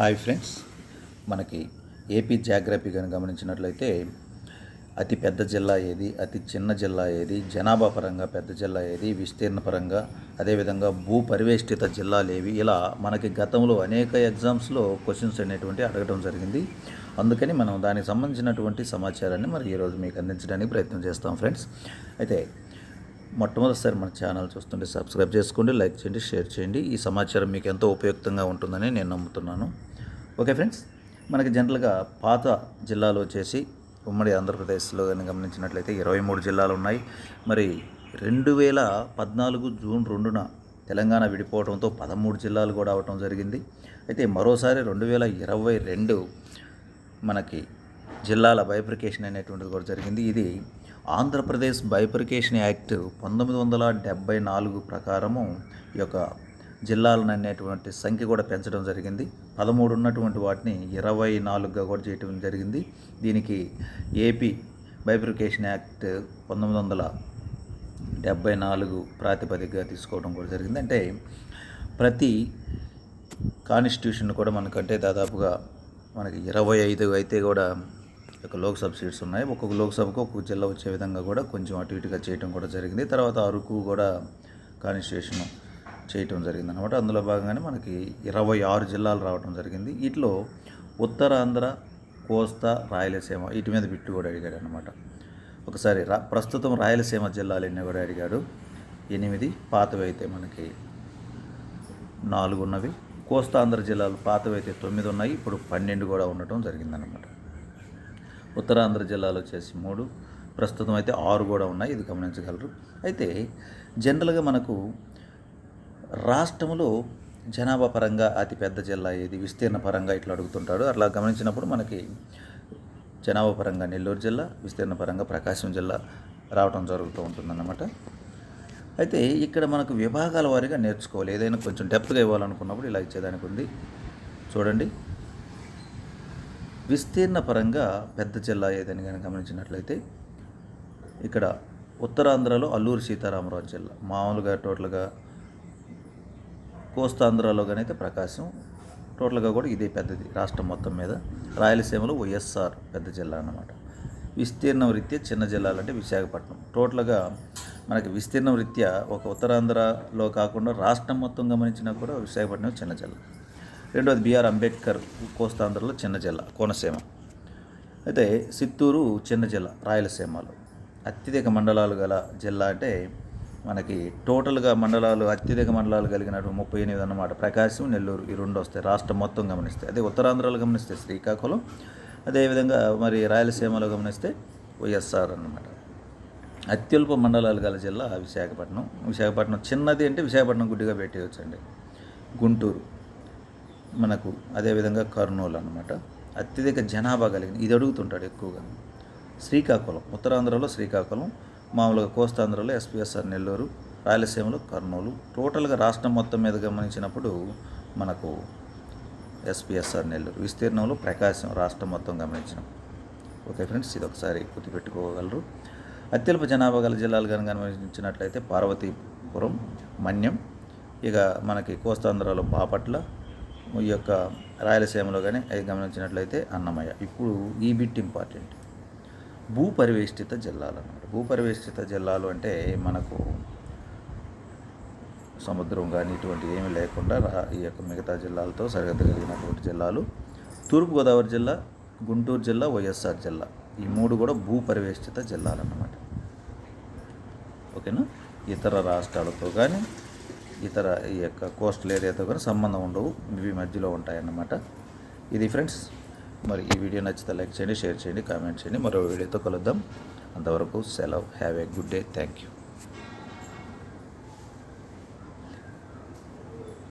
Hi friends. మనకి AP geography కనుక గమనించినట్లయితే అతి పెద్ద జిల్లా ఏది అతి చిన్న జిల్లా ఏది జనాభా పరంగా పెద్ద జిల్లా ఏది విస్తీర్ణ పరంగా అదేవిధంగా భూ పరివేష్టిత జిల్లాలు ఏవి ఇలా మనకి గతంలో అనేక ఎగ్జామ్స్లో క్వశ్చన్స్ అనేటువంటి అడగడం జరిగింది. అందుకని మనం దానికి సంబంధించినటువంటి సమాచారాన్ని మరి ఈరోజు మీకు అందించడానికి ప్రయత్నం చేస్తాం ఫ్రెండ్స్. అయితే మొట్టమొదటిసారి మన ఛానల్ చూస్తుంటే సబ్స్క్రైబ్ చేసుకోండి లైక్ చేయండి షేర్ చేయండి. ఈ సమాచారం మీకు ఎంతో ఉపయుక్తంగా ఉంటుందని నేను నమ్ముతున్నాను. ఓకే ఫ్రెండ్స్ మనకి జనరల్గా పాత జిల్లాలు వచ్చేసి ఉమ్మడి ఆంధ్రప్రదేశ్లో కానీ గమనించినట్లయితే ఇరవై మూడు జిల్లాలు ఉన్నాయి. మరి రెండు వేల పద్నాలుగు జూన్ రెండున తెలంగాణ విడిపోవడంతో పదమూడు జిల్లాలు కూడా అవటం జరిగింది. అయితే మరోసారి రెండు వేల ఇరవై రెండు మనకి జిల్లాల బైఫ్రికేషన్ అనేటువంటిది కూడా జరిగింది. ఇది ఆంధ్రప్రదేశ్ బైఫర్కేషన్ యాక్ట్ పంతొమ్మిది వందల డెబ్బై నాలుగు ప్రకారము ఈ యొక్క జిల్లాలను అనేటువంటి సంఖ్య కూడా పెంచడం జరిగింది. పదమూడు ఉన్నటువంటి వాటిని ఇరవై నాలుగుగా కూడా చేయటం జరిగింది. దీనికి ఏపీ బైఫర్కేషన్ యాక్ట్ పంతొమ్మిది వందల డెబ్బై నాలుగు ప్రాతిపదికగా తీసుకోవడం కూడా జరిగింది. అంటే ప్రతి కాన్స్టిట్యూషన్ కూడా మనకంటే దాదాపుగా మనకి ఇరవై ఐదు అయితే కూడా యొక్క లోక్సభ సీట్స్ ఉన్నాయి. ఒక్కొక్క లోక్సభకు ఒక్కొక్క జిల్లా వచ్చే విధంగా కూడా కొంచెం అటు ఇటుగా చేయటం కూడా జరిగింది. తర్వాత అరకు కూడా కాన్స్టిట్యూషన్ చేయటం జరిగింది అనమాట అందులో భాగంగానే మనకి ఇరవై ఆరు జిల్లాలు రావడం జరిగింది. వీటిలో ఉత్తరాంధ్ర కోస్తా రాయలసీమ వీటి మీద బిట్టు కూడా అడిగాడు అనమాట ఒకసారి రా ప్రస్తుతం రాయలసీమ జిల్లాలు ఎన్ని కూడా అడిగాడు. ఎనిమిది పాతవి అయితే మనకి నాలుగు ఉన్నవి కోస్తాంధ్ర జిల్లాలు పాతవి అయితే తొమ్మిది ఉన్నాయి. ఇప్పుడు పన్నెండు కూడా ఉండటం జరిగిందనమాట ఉత్తరాంధ్ర జిల్లాలో వచ్చేసి మూడు ప్రస్తుతం అయితే ఆరు కూడా ఉన్నాయి ఇది గమనించగలరు. అయితే జనరల్గా మనకు రాష్ట్రంలో జనాభా పరంగా అతిపెద్ద జిల్లా ఏది? విస్తీర్ణ పరంగా ఇట్లా అడుగుతుంటాడు. అట్లా గమనించినప్పుడు మనకి జనాభా పరంగా నెల్లూరు జిల్లా విస్తీర్ణ పరంగా ప్రకాశం జిల్లా రావడం జరుగుతూ ఉంటుందన్నమాట. అయితే ఇక్కడ మనకు విభాగాల వారీగా నేర్చుకోవాలి. ఏదైనా కొంచెం డెప్త్గా ఇవ్వాలనుకున్నప్పుడు ఇలా ఇచ్చేదానికి ఉంది. చూడండి. విస్తీర్ణ పరంగా పెద్ద జిల్లా ఏదని కానీ గమనించినట్లయితే ఇక్కడ ఉత్తరాంధ్రలో అల్లూరి సీతారామరాజు జిల్లా మామూలుగా టోటల్గా కోస్తాంధ్రలో కానీ అయితే ప్రకాశం టోటల్గా కూడా ఇదే పెద్దది రాష్ట్రం మొత్తం మీద. రాయలసీమలో వైఎస్ఆర్ పెద్ద జిల్లా అన్నమాట. విస్తీర్ణం రీత్యా చిన్న జిల్లాలంటే విశాఖపట్నం. టోటల్గా మనకి విస్తీర్ణం రీత్యా ఒక ఉత్తరాంధ్రలో కాకుండా రాష్ట్రం మొత్తం గమనించినా కూడా విశాఖపట్నం చిన్న జిల్లా. రెండోది బిఆర్ అంబేద్కర్ కోస్తాంధ్రలో చిన్న జిల్లా కోనసీమ. అయితే చిత్తూరు చిన్న జిల్లా రాయలసీమలో. అత్యధిక మండలాలు గల జిల్లా అంటే మనకి టోటల్గా మండలాలు అత్యధిక మండలాలు కలిగినటువంటి ముప్పై ఎనిమిది అన్నమాట. ప్రకాశం నెల్లూరు ఈ రెండు వస్తాయి రాష్ట్రం మొత్తం గమనిస్తే. అదే ఉత్తరాంధ్రలో గమనిస్తే శ్రీకాకుళం అదేవిధంగా మరి రాయలసీమలో గమనిస్తే వైఎస్ఆర్ అన్నమాట. అత్యల్ప మండలాలు గల జిల్లా విశాఖపట్నం. విశాఖపట్నం చిన్నది అంటే విశాఖపట్నం గుడ్డిగా పెట్టేయచ్చండి. గుంటూరు. మనకు అదేవిధంగా కర్నూలు అనమాట అత్యధిక జనాభా కలిగిన ఇది అడుగుతుంటాడు ఎక్కువగా. శ్రీకాకుళం ఉత్తరాంధ్రలో శ్రీకాకుళం మామూలుగా కోస్తాంధ్రలో ఎస్పీఎస్ఆర్ నెల్లూరు రాయలసీమలో కర్నూలు. టోటల్గా రాష్ట్రం మొత్తం మీద గమనించినప్పుడు మనకు ఎస్పీఎస్ఆర్ నెల్లూరు. విస్తీర్ణంలో ప్రకాశం రాష్ట్రం మొత్తం గమనించినాం. ఓకే ఫ్రెండ్స్ ఇది ఒకసారి గుర్తుపెట్టుకోగలరు. అత్యల్ప జనాభా గల జిల్లాలు కనుక గమనించినట్లయితే పార్వతీపురం మన్యం ఇక మనకి కోస్తాంధ్రలో బాపట్ల ఈ యొక్క రాయలసీమలో కానీ అది గమనించినట్లయితే అన్నమయ్య ఇప్పుడు ఈ బిట్ ఇంపార్టెంట్. భూ పరివేష్టిత జిల్లాలు అన్నమాట భూ పరివేష్టిత జిల్లాలు అంటే మనకు సముద్రం కానీ ఇటువంటి ఏమీ లేకుండా ఈ యొక్క మిగతా జిల్లాలతో సరిహద్దు కలిగినటువంటి జిల్లాలు. తూర్పుగోదావరి జిల్లా గుంటూరు జిల్లా వైఎస్ఆర్ జిల్లా. ఈ మూడు కూడా భూ పరివేష్టిత జిల్లాలు అన్నమాట ఓకేనా? ఇతర రాష్ట్రాలతో కానీ ఇతర ఈ యొక్క కోస్టల్ ఏరియాతో కూడా సంబంధం ఉండవు. ఇవి మధ్యలో ఉంటాయన్నమాట. ఇది ఫ్రెండ్స్ మరి ఈ వీడియో నచ్చితే లైక్ చేయండి షేర్ చేయండి కామెంట్ చేయండి. మరో వీడియోతో కలుద్దాం. అంతవరకు సెలవ్. Have a good day. Thank you.